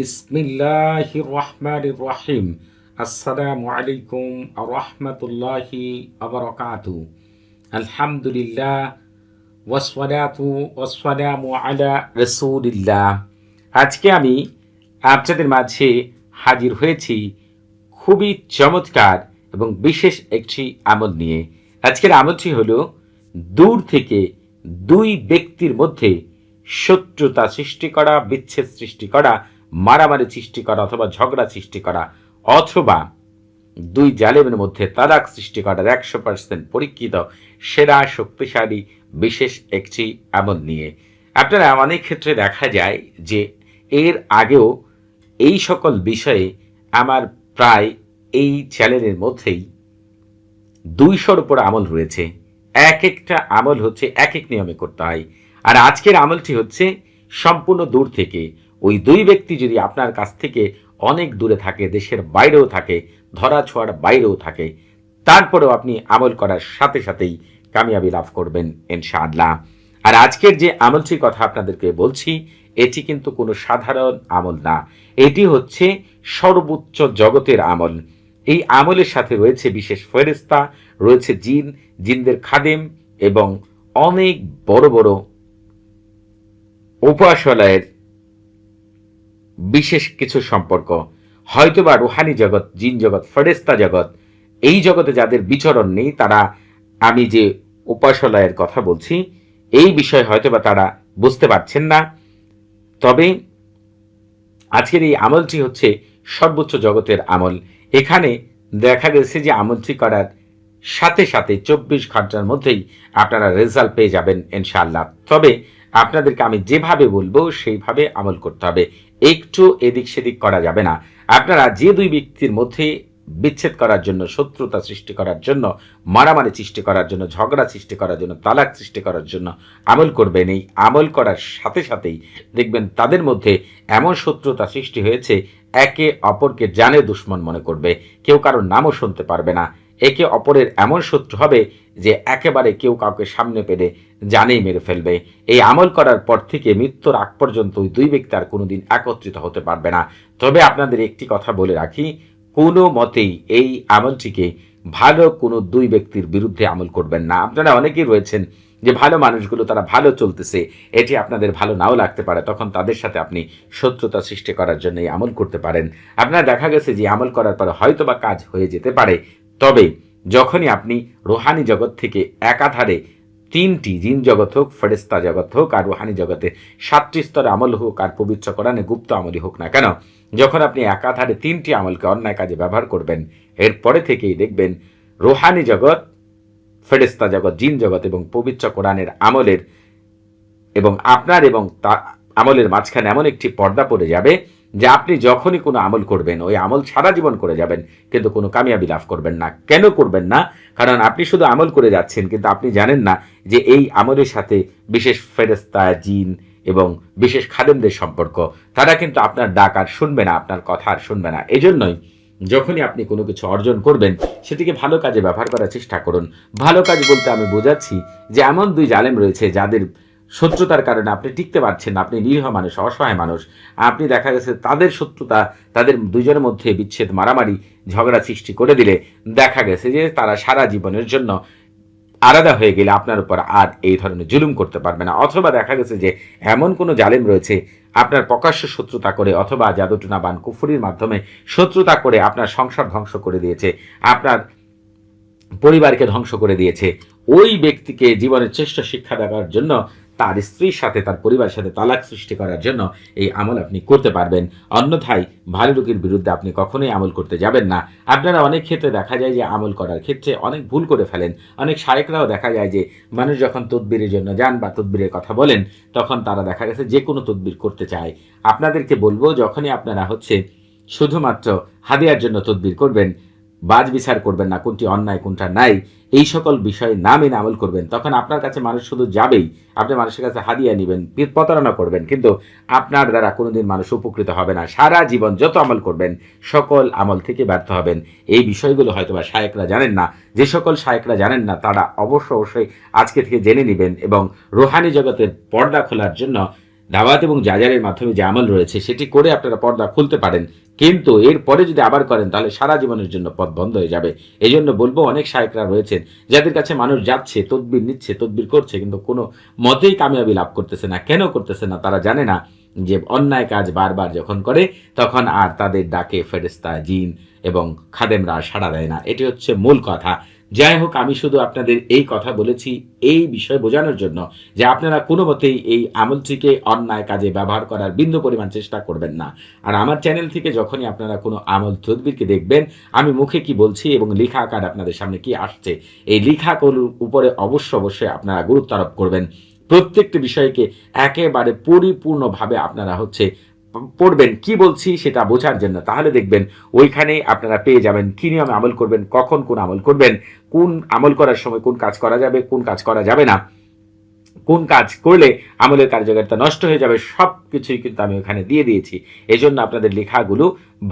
বিসমিল্লাহ রহমান রহিম আসসালামু আলাইকুম রহমতুল্লাহি আবরকাতু। আলহামদুলিল্লাহ ওয়াসওয়ালাতু ওয়াসসালামু আলা রসুলিল্লাহ। আজকে আমি আপনাদের মাঝে হাজির হয়েছি খুবই চমৎকার এবং বিশেষ একটি আমল নিয়ে। আজকের আমলটি হলো, দূর থেকে দুই ব্যক্তির মধ্যে শত্রুতা সৃষ্টি করা, বিচ্ছেদ সৃষ্টি করা মারামারি সৃষ্টি করা অথবা ঝগড়া সৃষ্টি করা অথবা দুই জালেমের মধ্যে তালাক সৃষ্টি করার একশো পার্সেন্ট পরীক্ষিত সেরা, শক্তিশালী, বিশেষ একটি আমল নিয়ে। আপনারা অনেক ক্ষেত্রে দেখা যায় যে এর আগেও এই সকল বিষয়ে আমার প্রায় এই চ্যানেলের মধ্যেই দুইশোর উপর আমল রয়েছে। এক একটা আমল হচ্ছে এক এক নিয়মে করতে হয়। আর আজকের আমলটি হচ্ছে সম্পূর্ণ দূর থেকে ওই দুই ব্যক্তি যদি আপনার কাছ থেকে অনেক দূরে থাকে, দেশের বাইরেও থাকে ধরা ছোঁয়ার বাইরেও থাকে, তারপরেও আপনি আমল করার সাথে সাথেই কামিয়াবি লাভ করবেন ইনশাআল্লাহ। আর আজকের যে আমলটির কথা আপনাদেরকে বলছি, এটি কিন্তু কোনো সাধারণ আমল না। এটি হচ্ছে সর্বোচ্চ জগতের আমল। এই আমলের সাথে রয়েছে বিশেষ ফেরেস্তা রয়েছে জিন, জিনদের খাদেম এবং অনেক বড় বড় উপাসনায়ের বিশেষ কিছু সম্পর্ক। হয়তোবা রুহানি জগৎ, জিন জগৎ ফেরেস্তা জগৎ, এই জগতে যাদের বিচরণ নেই, তারা আমি যে উপাসনায়ের কথা বলছি, এই বিষয়ে হয়তোবা তারা বুঝতে পারছেন না। তবে আজকের এই আমলটি হচ্ছে সর্বোচ্চ জগতের আমল। এখানে দেখা গেছে যে আমলটি করার সাথে সাথে চব্বিশ ঘণ্টার মধ্যেই আপনারা রেজাল্ট পেয়ে যাবেন ইনশাআল্লাহ। তবে আপনাদেরকে আমি যেভাবে বলব, সেইভাবে আমল করতে হবে। একটু এদিক সেদিক করা যাবে না। আপনারা যে দুই ব্যক্তির মধ্যে বিচ্ছেদ করার জন্য, শত্রুতা সৃষ্টি করার জন্য, মারামারি সৃষ্টি করার জন্য, ঝগড়া সৃষ্টি করার জন্য, তালাক সৃষ্টি করার জন্য আমল করবেন, এই আমল করার সাথে সাথেই দেখবেন তাদের মধ্যে এমন শত্রুতা সৃষ্টি হয়েছে, একে অপরকে জানে দুশ্মন মনে করবে। কেউ কারোর নামও শুনতে পারবে না। একে অপরের এমন শত্রু হবে যে একেবারে কেউ কাউকে সামনে পেলে জানেই মেরে ফেলবে। এই আমল করার পর থেকে মৃত্যুর আগ পর্যন্ত ওই দুই ব্যক্তি আর কোনোদিন একত্রিত হতে পারবে না। তবে আপনাদের একটি কথা বলে রাখি, কোনো মতেই এই আমলটিকে ভালো কোনো দুই ব্যক্তির বিরুদ্ধে আমল করবেন না। আপনারা অনেকেই রয়েছেন যে ভালো মানুষগুলো, তারা ভালো চলতেছে, এটি আপনাদের ভালো নাও লাগতে পারে, তখন তাদের সাথে আপনি শত্রুতা সৃষ্টি করার জন্য আমল করতে পারেন। আপনার দেখা গেছে যে আমল করার পরে হয়তো বা কাজ হয়ে যেতে পারে তবে যখনই আপনি রোহানি জগৎ থেকে একাধারে তিনটি জিন জগৎ হোক ফেরেস্তা জগৎ হোক আর রুহানি জগতে সাতটি স্তরে আমল হোক আর পবিত্র কোরআনে গুপ্ত আমলই হোক না কেন, যখন আপনি একাধারে তিনটি আমলকে অন্যায় কাজে ব্যবহার করবেন এরপরে থেকেই দেখবেন রোহানি জগৎ ফেরেস্তা জগৎ, জিন জগৎ এবং পবিত্র কোরআনের আমলের এবং আপনার এবং তা আমলের মাঝখানে এমন একটি পর্দা পড়ে যাবে যে আপনি যখনই কোনো আমল করবেন, ওই আমল সারা জীবন করে যাবেন, কিন্তু কোনো কামিয়াবি লাভ করবেন না। কেন করবেন না? কারণ আপনি শুধু আমল করে যাচ্ছেন, কিন্তু আপনি জানেন না যে এই আমলের সাথে বিশেষ ফেরেস্তা জিন এবং বিশেষ খাদেমদের সম্পর্ক। তারা কিন্তু আপনার ডাক আর শুনবে না, আপনার কথা আর শুনবে না। এজন্যই যখনই আপনি কোনো কিছু অর্জন করবেন, সেটিকে ভালো কাজে ব্যবহার করার চেষ্টা করুন। ভালো কাজ বলতে আমি বোঝাচ্ছি যে এমন দুই জালেম রয়েছে যাদের শত্রুতার কারণে আপনি টিকতে পারছেন না, আপনি নিরীহ মানুষ, অসহায় মানুষ। আপনি দেখা গেছে তাদের শত্রুতা, তাদের দুজনের মধ্যে বিচ্ছেদ, মারামারি, ঝগড়া সৃষ্টি করে দিলে দেখা গেছে যে তারা সারা জীবনের জন্য আলাদা হয়ে গেলে আপনার উপর আর এই ধরনের জুলুম করতে পারবে না। অথবা দেখা গেছে যে এমন কোনো জালেম রয়েছে, আপনার প্রকাশ্য শত্রুতা করে অথবা জাদুটুনা বান কুফুরির মাধ্যমে শত্রুতা করে আপনার সংসার ধ্বংস করে দিয়েছে, আপনার পরিবারকে ধ্বংস করে দিয়েছে, ওই ব্যক্তিকে জীবনের শ্রেষ্ঠ শিক্ষা দেওয়ার জন্য তার স্ত্রীর সাথে, তার পরিবারের সাথে তালাক সৃষ্টি করার জন্য এই আমল আপনি করতে পারবেন। অন্যথায় ভালো লোকের বিরুদ্ধে আপনি কখনোই আমল করতে যাবেন না। আপনারা অনেক ক্ষেত্রে দেখা যায় যে আমল করার ক্ষেত্রে অনেক ভুল করে ফেলেন। অনেক শায়েকরাও দেখা যায় যে মানুষ যখন তদবিরের জন্য যান বা তদবিরের কথা বলেন, তখন তারা দেখা গেছে যে কোনো তদবির করতে চায়। আপনাদেরকে বলব, যখনই আপনারা হচ্ছে শুধুমাত্র হাদিয়ার জন্য তদবির করবেন বাজ বিচার করবেন না, কোনটি অন্যায়, কোনটা নাই, এই সকল বিষয়ে না মেনে আমল করবেন। তখন আপনার কাছে মানুষ শুধু যাবেই, আপনি মানুষের কাছে হাদিয়া নেবেন প্রতারণা করবেন, কিন্তু আপনার দ্বারা কোনোদিন মানুষ উপকৃত হবে না। সারা জীবন যত আমল করবেন, সকল আমল থেকে ব্যর্থ হবেন। এই বিষয়গুলো হয়তো বা জানেন না। যে সকল শায়েকরা জানেন না, তারা অবশ্য অবশ্যই আজকে থেকে জেনে নেবেন এবং রোহানি জগতের পর্দা খোলার জন্য দাওয়াত এবং জাজারের মাধ্যমে যে আমল রয়েছে, সেটি করে আপনারা পর্দা খুলতে পারেন। কিন্তু এরপরে যদি আবার করেন, তাহলে সারা জীবনের জন্য পথ বন্ধ হয়ে যাবে। এই জন্য বলব, অনেক সাহেবরা রয়েছেন যাদের কাছে মানুষ যাচ্ছে, তদবির নিচ্ছে, তদবির করছে, কিন্তু কোনো মতেই কামিয়াবি লাভ করতেছে না। কেন করতেছে না? তারা জানে না যে অন্যায় কাজ বারবার যখন করে, তখন আর তাদের ডাকে ফেরেস্তা জিন এবং খাদেমরা সাড়া দেয় না। এটি হচ্ছে মূল কথা। যাই হোক, আমি শুধু আপনাদের এই কথা বলেছি, এই বিষয় বোঝানোর জন্য যে আপনারা কোনো মতেই এই আমলটিকে অন্যায় কাজে ব্যবহার করার বিন্দু পরিমাণ চেষ্টা করবেন না। আর আমার চ্যানেল থেকে যখনই আপনারা কোনো আমল তদবিরকে দেখবেন, আমি মুখে কি বলছি এবং লেখা আকার আপনাদের সামনে কি আসছে, এই লেখাগুলোর উপরে অবশ্য অবশ্যই আপনারা গুরুত্ব আরোপ করবেন। প্রত্যেকটি বিষয়কে একেবারে পরিপূর্ণভাবে আপনারা হচ্ছে পড়বেন, কি বলছি সেটা বোঝার জন্য। তাহলে দেখবেন ওইখানে আপনারা পেয়ে যাবেন কি নিয়মে আমল করবেন, কখন কোন আমল করবেন, কোন আমল করার সময় কোন কাজ করা যাবে, কোন কাজ করা যাবে না। কোন কাজ করলে আমলের কার্যকারিতা নষ্ট হয়ে যাবে সব কিছুই কিন্তু আমি ওখানে দিয়ে দিয়েছি। এই জন্য আপনাদের লেখাগুলো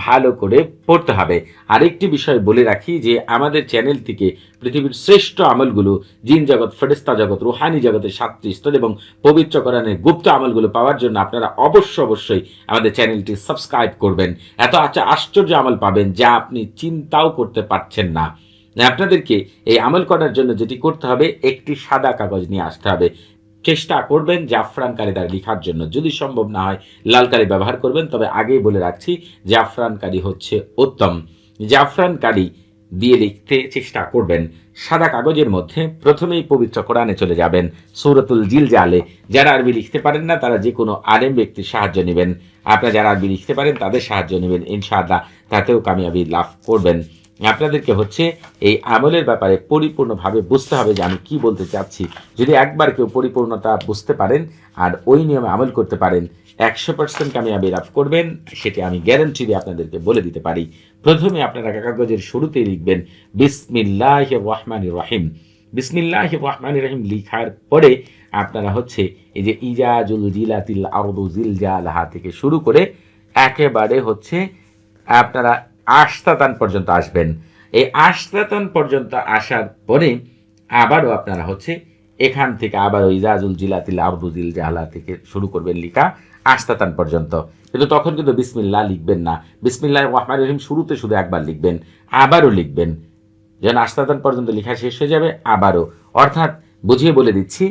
ভালো করে পড়তে হবে। আরেকটি বিষয় বলে রাখি যে, আমাদের চ্যানেল থেকে পৃথিবীর শ্রেষ্ঠ আমলগুলো জিন জগৎ ফেরেস্তা জগৎ, রুহানি জগতের সাতটি স্তর এবং পবিত্রকরণের গুপ্ত আমলগুলো পাওয়ার জন্য আপনারা অবশ্য অবশ্যই আমাদের চ্যানেলটি সাবস্ক্রাইব করবেন। এত আচ্ছা আশ্চর্য আমল পাবেন যা আপনি চিন্তাও করতে পারছেন না। আপনাদেরকে এই আমল করার জন্য যেটি করতে হবে, একটি সাদা কাগজ নিয়ে আসতে হবে। চেষ্টা করবেন জাফরান কালি দ্বারা লেখার জন্য। যদি সম্ভব না হয় লাল কালি ব্যবহার করবেন, তবে আগেই বলে রাখছি জাফরান কালি হচ্ছে উত্তম। জাফরান কালি দিয়ে লিখতে চেষ্টা করবেন। সাদা কাগজের মধ্যে প্রথমেই পবিত্র কোরআনে চলে যাবেন সৌরতুল জিল জালে যারা আরবি লিখতে পারেন না, তারা যে কোনো আলেম ব্যক্তির সাহায্য নেবেন। আপনারা যারা আরবি লিখতে পারেন, তাদের সাহায্য নেবেন, ইনশাআল্লাহ। তাতেও কামিয়াবি লাভ করবেন। আপনাদেরকে হচ্ছে এই আমলের ব্যাপারে পরিপূর্ণভাবে বুঝতে হবে যে আমি কি বলতে চাচ্ছি। যদি একবার কেউ পরিপূর্ণতা বুঝতে পারেন আর ওই নিয়মে আমল করতে পারেন, একশো পার্সেন্ট কামিয়াবি লাভ করবেন, সেটি আমি গ্যারান্টি দিয়ে আপনাদেরকে বলে দিতে পারি। প্রথমে আপনারা কাগজের শুরুতেই লিখবেন, বিসমিল্লাহ রহমান রহিম। বিসমিল্লাহ রহমান রহিম লিখার পরে আপনারা হচ্ছে এই যে ইজাজুল জিলাতিল আরদু জিল জালাহা থেকে শুরু করে একেবারে হচ্ছে আপনারা আস্তাতান পর্যন্ত আসবেন। এই আস্তাতান পর্যন্ত আসার পরে আবারও আপনারা হচ্ছে এখান থেকে আবারও ইজাজুল জিলাতিল আরদুজিল জাহলা থেকে শুরু করবেন লিখা আস্তাতান পর্যন্ত। কিন্তু তখন কিন্তু বিসমিল্লাহ লিখবেন না। বিসমিল্লাহ রহমান রহিম শুরুতে শুধু একবার লিখবেন, আবারও লিখবেন। যেন আস্তাতান পর্যন্ত লেখা শেষ হয়ে যাবে, আবারও। অর্থাৎ বুঝিয়ে বলে দিচ্ছি,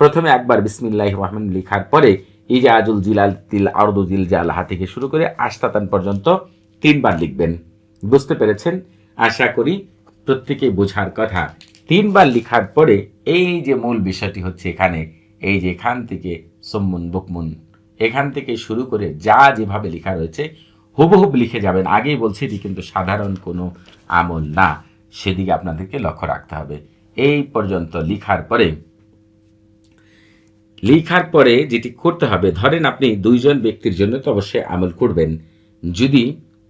প্রথমে একবার বিসমিল্লাহ রহমান লেখার পরে ইজাজুল জিলাল তিল আরদুজিল জালাহা থেকে শুরু করে আস্তাতান পর্যন্ত তিনবার লিখবেন। বুঝতে পেরেছেন? আশা করি প্রত্যেকেই বোঝার কথা। তিনবার লিখার পরে এই যে মূল বিষয়টি হচ্ছে এখানে, এই যে এখান থেকে সম্মুন বকমুন, এখান থেকে শুরু করে যা যেভাবে লেখা রয়েছে, হুবহুব লিখে যাবেন। আগেই বলছি এটি কিন্তু সাধারণ কোনো আমল না। সেদিকে আপনাদেরকে লক্ষ্য রাখতে হবে। এই পর্যন্ত লিখার পরে লিখার পরে যেটি করতে হবে, ধরেন আপনি দুইজন ব্যক্তির জন্য তো অবশ্যই আমল করবেন। যদি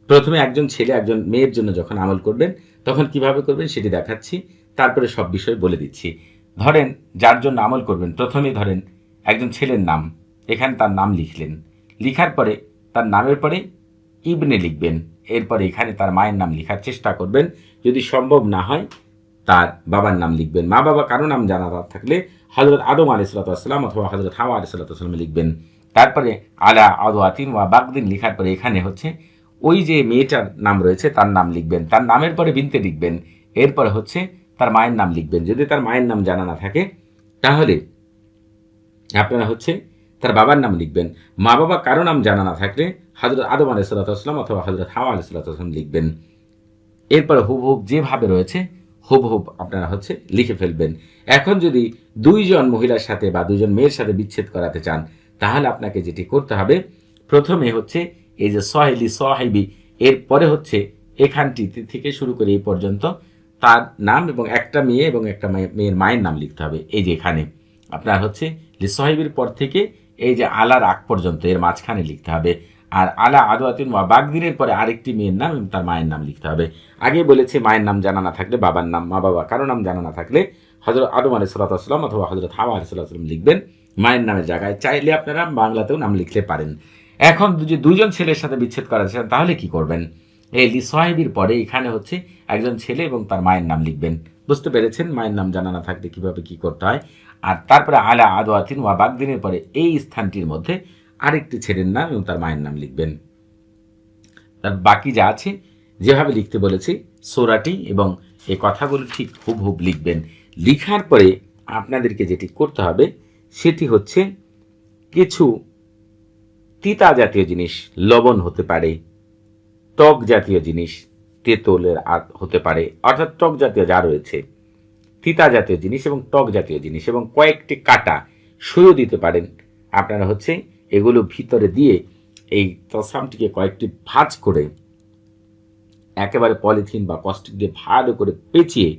প্রথমে একজন ছেলে, একজন মেয়ের জন্য যখন আমল করবেন, তখন কীভাবে করবেন সেটি দেখাচ্ছি। তারপরে সব বিষয় বলে দিচ্ছি। ধরেন, যার জন্য আমল করবেন প্রথমেই ধরেন একজন ছেলের নাম, এখানে তার নাম লিখলেন। লিখার পরে তার নামের পরে ইবনে লিখবেন। এরপরে এখানে তার মায়ের নাম লেখার চেষ্টা করবেন। যদি সম্ভব না হয়, তার বাবার নাম লিখবেন। মা বাবা কারও নাম জানা থাকলে হজরত আদম আলিসাল্লাম অথবা হজরত হাওয়া আলিসাল্লাম লিখবেন। তারপরে আলা আদো আতিন ওয়া বাগদিন লেখার পরে এখানে হচ্ছে ওই যে মেয়েটার নাম রয়েছে, তার নাম লিখবেন। তার নামের পরে বিনতে লিখবেন, এরপরে হচ্ছে তার মায়ের নাম লিখবেন। যদি তার মায়ের নাম জানা না থাকে, তাহলে আপনারা হচ্ছে তার বাবার নাম লিখবেন। মা বাবা কারও নাম জানা না থাকলে হজরত আদম আলাইসাল্লাম অথবা হজরত হাওয়া আলাইসাল্লাম লিখবেন। এরপরে হুবহুব যেভাবে রয়েছে, হুবহুব আপনারা হচ্ছে লিখে ফেলবেন। এখন যদি দুইজন মহিলার সাথে বা দুইজন মেয়ের সাথে বিচ্ছেদ করাতে চান, তাহলে আপনাকে যেটি করতে হবে, প্রথমে হচ্ছে এই যে সহেলি সহাইবি এরপরে হচ্ছে এখানটি থেকে শুরু করে এই পর্যন্ত তার নাম এবং একটা মেয়ে এবং একটা মেয়ের, মায়ের নাম লিখতে হবে। এই যে এখানে আপনার হচ্ছে লিসহাইবির পর থেকে এই যে আলার আগ পর্যন্ত এর মাঝখানে লিখতে হবে। আর আলা আদোয়াতিন ওয়া বাগদিনের পরে আরেকটি মেয়ের নাম এবং তার মায়ের নাম লিখতে হবে। আগে বলেছে মায়ের নাম জানা না থাকলে, বাবার নাম, মা বাবা কারও নাম জানা না থাকলে হজরত আদম আলি সাল্লাম অথবা হজরত হাওয়া আলি সাল্লাম লিখবেন মায়ের নামের জায়গায়। চাইলে আপনারা বাংলাতেও নাম লিখতে পারেন। এখন যে দুইজন ছেলের সাথে বিচ্ছেদ করা চান তাহলে কি করবেন? এই লিসহাইবির পরে এখানে হচ্ছে একজন ছেলে এবং তার মায়ের নাম লিখবেন। বুঝতে পেরেছেন? মায়ের নাম জানা না থাকলে কীভাবে কী করতে হয়? আর তারপরে আলা আদোয়াতিন ওয়া বাগদিনের পরে এই স্থানটির মধ্যে আরেকটি ছেলের নাম এবং তার মায়ের নাম লিখবেন। তার বাকি যা আছে, যেভাবে লিখতে বলেছি, সোরাটি এবং এই কথাগুলো ঠিক হুব হুব লিখবেন। লিখার পরে আপনাদেরকে যেটি করতে হবে, সেটি হচ্ছে কিছু তিতা জাতীয় জিনিস লবণ হতে পারে, টক জাতীয় জিনিস তেঁতুলের হতে পারে, অর্থাৎ টক জাতীয় যা রয়েছে, তিতা জাতীয় জিনিস এবং টক জাতীয় জিনিস এবং কয়েকটি কাটা সুইও দিতে পারেন। আপনারা হচ্ছে এগুলো ভিতরে দিয়ে এই তসামটিকে কয়েকটি ভাঁজ করে একেবারে পলিথিন বা কস্টিক দিয়ে ভালো করে পেঁচিয়ে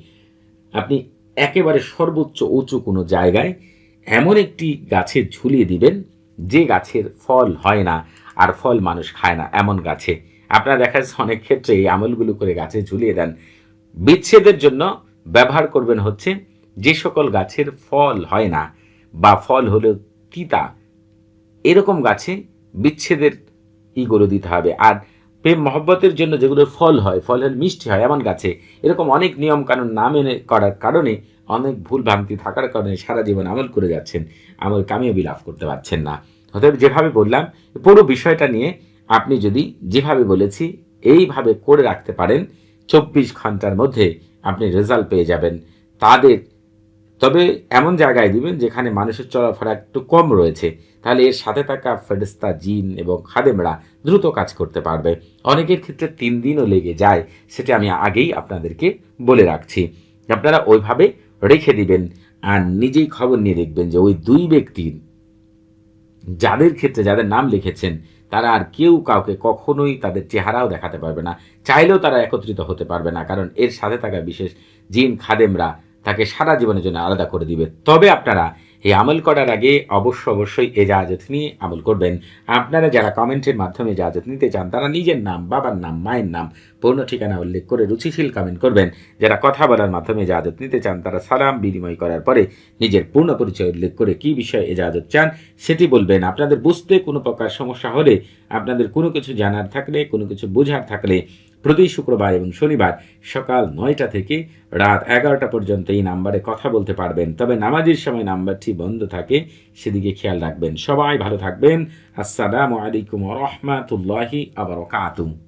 আপনি একেবারে সর্বোচ্চ উঁচু কোনো জায়গায় এমন একটি গাছে ঝুলিয়ে দিবেন যে গাছের ফল হয় না, আর ফল মানুষ খায় না, এমন গাছে। আপনারা দেখা যাচ্ছে অনেক ক্ষেত্রে এই আমলগুলো করে গাছে ঝুলিয়ে দেন। বিচ্ছেদের জন্য ব্যবহার করবেন হচ্ছে যে সকল গাছের ফল হয় না, বা ফল হলেও তিতা, এরকম গাছে বিচ্ছেদের ইগুলো দিতে হবে। আর প্রেম মহব্বতের জন্য যেগুলোর ফল হয়, ফল হলে মিষ্টি হয়, এমন গাছে। এরকম অনেক নিয়ম কানুন না মেনে করার কারণে অনেক ভুল ভ্রান্তি থাকার কারণে সারা জীবন আমল করে যাচ্ছেন, আমল কামিয়াবি লাভ করতে পারছেন না। অতএব যেভাবে বললাম, পুরো বিষয়টা নিয়ে আপনি যদি যেভাবে বলেছি, এইভাবে করে রাখতে পারেন, চব্বিশ ঘণ্টার মধ্যে আপনি রেজাল্ট পেয়ে যাবেন। তাদের, তবে এমন জায়গায় দিবেন যেখানে মানুষের চলাফেরা একটু কম রয়েছে। তাহলে এর সাথে থাকা ফেরেস্তা জিন এবং খাদেমরা দ্রুত কাজ করতে পারবে। অনেকের ক্ষেত্রে তিন দিনও লেগে যায়, সেটা আমি আগেই আপনাদেরকে বলে রাখছি। আপনারা ওইভাবে রেখে দিবেন আর নিজেই খবর নিয়ে দেখবেন যে ওই দুই ব্যক্তির যাদের ক্ষেত্রে যাদের নাম লিখেছেন, তারা আর কেউ কাউকে কখনোই তাদের চেহারাও দেখাতে পারবে না। চাইলেও তারা একত্রিত হতে পারবে না, কারণ এর সাথে থাকা বিশেষ জিন খাদেমরা তাকে সারা জীবনের জন্য আলাদা করে দিবে। তবে আপনারা এই আমল করার আগে অবশ্য অবশ্যই এ এজাজত নিয়ে আমল করবেন। আপনারা যারা কমেন্টের মাধ্যমে এজাজত নিতে চান, তারা নিজের নাম, বাবার নাম, মায়ের নাম, পূর্ণ ঠিকানা উল্লেখ করে রুচিশীল কমেন্ট করবেন। যারা কথা বলার মাধ্যমে এজাজত নিতে চান, তারা সালাম বিনিময় করার পরে নিজের পূর্ণ পরিচয় উল্লেখ করে কি বিষয়ে এজাজত চান, সেটি বলবেন। আপনাদের বুঝতে কোনো প্রকার সমস্যা হলে, আপনাদের কোনো কিছু জানার থাকলে, কোনো কিছু বোঝার থাকলে প্রতি শুক্রবার এবং শনিবার সকাল নয়টা থেকে রাত এগারোটা পর্যন্ত এই নাম্বারে কথা বলতে পারবেন। তবে নামাজের সময় নাম্বারটি বন্ধ থাকে, সেদিকে খেয়াল রাখবেন। সবাই ভালো থাকবেন। আসসালামু আলাইকুম রহমাতুল্লাহি আবরকাতুম